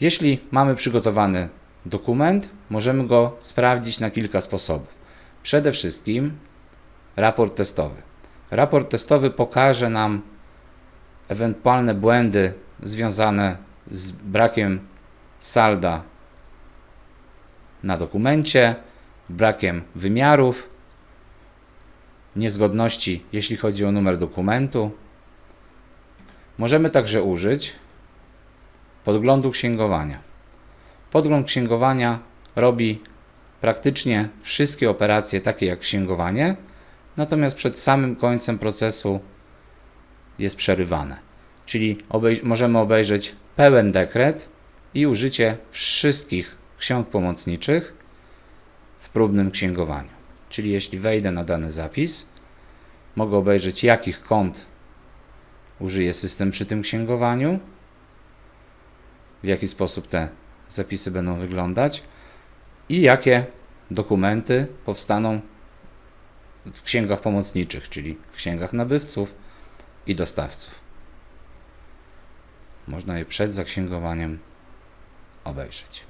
Jeśli mamy przygotowany dokument, możemy go sprawdzić na kilka sposobów. Przede wszystkim raport testowy. Raport testowy pokaże nam ewentualne błędy związane z brakiem salda na dokumencie, brakiem wymiarów, niezgodności, jeśli chodzi o numer dokumentu. Możemy także użyć podglądu księgowania. Podgląd księgowania robi praktycznie wszystkie operacje takie jak księgowanie, natomiast przed samym końcem procesu jest przerywane. Czyli obej- możemy obejrzeć pełen dekret i użycie wszystkich ksiąg pomocniczych w próbnym księgowaniu. Czyli jeśli wejdę na dany zapis, mogę obejrzeć jakich kont użyje system przy tym księgowaniu, w jaki sposób te zapisy będą wyglądać i jakie dokumenty powstaną w księgach pomocniczych, czyli w księgach nabywców i dostawców. Można je przed zaksięgowaniem obejrzeć.